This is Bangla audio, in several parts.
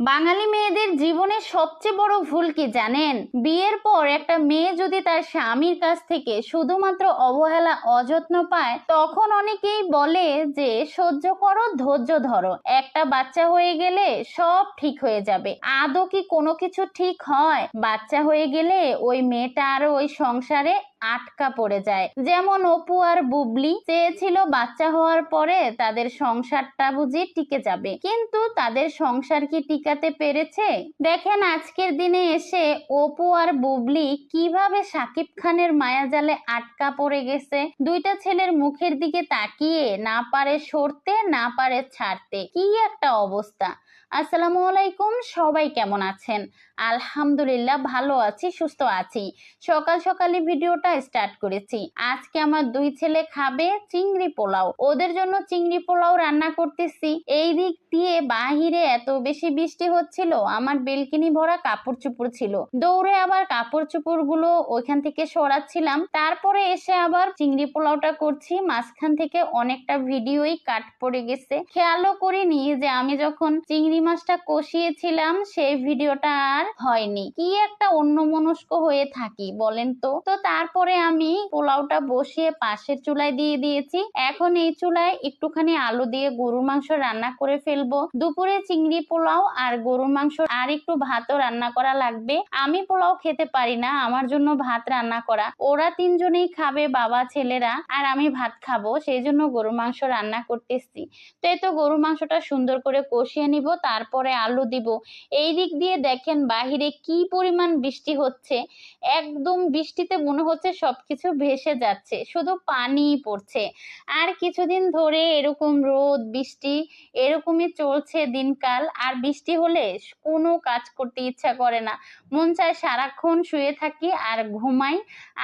বাঙালি মেয়েদের জীবনের সবচেয়ে বড় ভুল কি জানেন? বিয়ের পর একটা মেয়ে যদি তার স্বামীর কাছ থেকে শুধুমাত্র অবহেলা, অযত্ন পায়, তখন অনেকেই বলে যে, সহ্য করো, ধৈর্য ধরো। একটা বাচ্চা হয়ে গেলে সব ঠিক হয়ে যাবে। আদৌ কি কোনো কিছু ঠিক হয়? বাচ্চা হয়ে গেলে ওই মেয়েটা আর ওই সংসারে আটকা পড়ে যায়। যেমন অপু আর বুবলি চেয়েছিল বাচ্চা হওয়ার পরে তাদের সংসারটা বুঝি টিকে যাবে। কিন্তু তাদের সংসার কি টিকাতে পেরেছে? দেখেন আজকের দিনে এসে অপু আর বুবলি কীভাবে সাকিব খানের মায়াজালে আটকা পড়ে গেছে। দুইটা ছেলের মুখের দিকে তাকিয়ে না পারে সরতে, না পারে ছাড়তে কি একটা অবস্থা। আসসালামু আলাইকুম, সবাই কেমন আছেন? আলহামদুলিল্লাহ ভালো আছি, সুস্থ আছি। সকাল সকালে ভিডিওটা স্টার্ট করেছি। আজকে আমার দুই ছেলে খাবে চিংড়ি পোলাও। ওদের জন্য চিংড়ি পোলাও রান্না করতেছি। এই দিক দিয়ে বাহিরে এত বেশি বৃষ্টি হচ্ছিল, আমার বেলকিনি ভরা কাপড় চুপড় ছিল। দৌড়ে আবার কাপড় চুপড়গুলো ওইখান থেকে সরাচ্ছিলাম। তারপরে এসে আবার চিংড়ি পোলাওটা করছি। মাঝখান থেকে অনেকটা ভিডিওই কাট পড়ে গেছে। খেয়ালও করিনি যে আমি যখন চিংড়ি মাছটা কষিয়েছিলাম, সেই ভিডিওটা আর হয়নি। কি একটা অন্যমনস্ক হয়ে থাকি, বলেন তো? তো তারপরে আমি পোলাওটা বসিয়ে পাশের চুলায় দিয়ে দিয়েছি। এখন এই চুলায় একটুখানি আলু দিয়ে গরুর মাংস রান্না করে ফেলব। দুপুরে চিংড়ি পোলাও আর গরুর মাংস আর একটু ভাতও রান্না করা লাগবে। আমি পোলাও খেতে পারি না, আমার জন্য ভাত রান্না করা। ওরা তিনজনেই খাবে, বাবা, ছেলেরা, আর আমি ভাত খাব, সেই জন্য গরুর মাংস রান্না করতেছি। তো এই তো গরুর মাংসটা সুন্দর করে কষিয়ে নিব, তারপরে আলু দিব। এই দিক দিয়ে দেখেন বাহিরে কি পরিমাণ বৃষ্টি হচ্ছে। একদম বৃষ্টিতে মনে হচ্ছে সবকিছু ভেসে যাচ্ছে, শুধু পানি পড়ছে। আর কিছুদিন ধরে এরকম রোদ, বৃষ্টি, এরকমই চলছে দিনকাল, আর বৃষ্টি হলে কোনো কাজ করতে ইচ্ছা করে না। মন চায় সারাক্ষণ শুয়ে থাকি আর ঘুমাই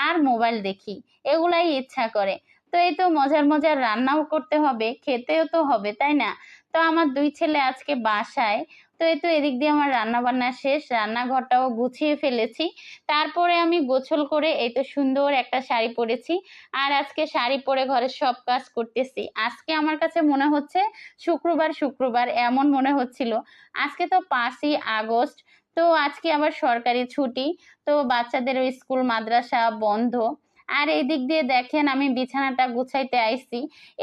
আর মোবাইল দেখি, এগুলাই ইচ্ছা করে। তো এই তো মজার মজার রান্নাও করতে হবে, খেতেও তো হবে, তাই না? তো আমার দুই ছেলে আজকে বাসায় তো এই তো এদিক দিয়ে আমার রান্না বান্না শেষ, রান্নাঘরটাও গুছিয়ে ফেলেছি। তারপরে আমি গোছল করে এই তো সুন্দর একটা শাড়ি পরেছি। আর আজকে শাড়ি পরে ঘরের সব কাজ করতেছি। আজকে আমার কাছে মনে হচ্ছে শুক্রবার শুক্রবার এমন মনে হচ্ছিল। আজকে তো পাঁচই আগস্ট, তো আজকে আবার সরকারি ছুটি, তো বাচ্চাদেরও স্কুল, মাদ্রাসা বন্ধ। আর এই দিক দিয়ে দেখেন আমি বিছানাটা গুছাইতে আইছি।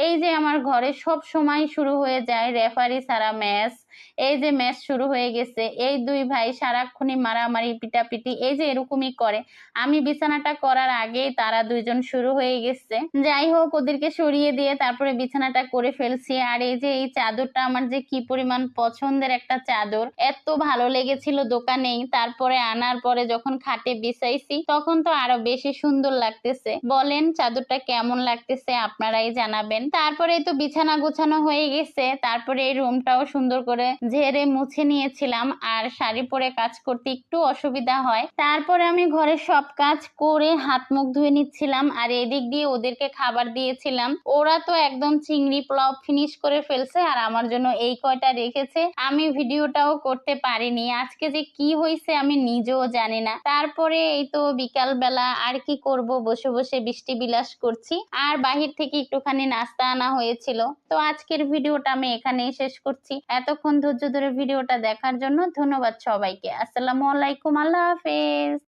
এই যে আমার ঘরে সব সময় শুরু হয়ে যায় রেফারি সারা ম্যাচ এই যে ম্যাচ শুরু হয়ে গেছে, এই দুই ভাই সারাক্ষণই মারামারি, পিটাপিটি, এই যে এরকমই করে। আমি বিছানাটা করার আগেই তারা দুইজন শুরু হয়ে গেছে। যাই হোক, ওদেরকে সরিয়ে দিয়ে তারপরে বিছানাটা করে ফেলছি। আর এই যে এই চাদরটা আমার যে কি পরিমাণ পছন্দের একটা চাদর, এত ভালো লেগেছিল দোকানেই। তারপরে আনার পরে যখন খাটে বিছাইছি, তখন তো আরও বেশি সুন্দর লাগতেছে। বলেন, চাদরটা কেমন লাগতেছে আপনারাই জানাবেন। তারপরে তো বিছানা গোছানো হয়ে গেছে। তারপরে এই রুমটাও সুন্দর করে ঝেড়ে মুছে নিয়েছিলাম আর শাড়ি পরে কাজ করতে একটু অসুবিধা হয়। তারপরে আমি ঘরের সব কাজ করে হাত মুখ ধুয়ে নিচ্ছিলাম আর এদিক দিয়ে ওদেরকে খাবার দিয়েছিলাম। ওরা তো একদম চিংড়ি পোলাও ফিনিশ করে ফেলছে আর আমার জন্য এই কয়টা রেখেছে। আমি ভিডিওটাও করতে পারিনি। আজকে যে কি হয়েছে আমি নিজেও জানি না। তারপরে এই তো বিকাল বেলা আর কি করব? বসে বসে বৃষ্টি বিলাস করছি। আর বাহির থেকে একটুখানি নাস্তা আনা হয়েছিল। তো আজকের ভিডিওটা আমি এখানেই শেষ করছি। এতক্ষণ ধৈর্য ধরে ভিডিওটা দেখার জন্য ধন্যবাদ সবাইকে। আসসালামু আলাইকুম আল্লাহ হাফেজ।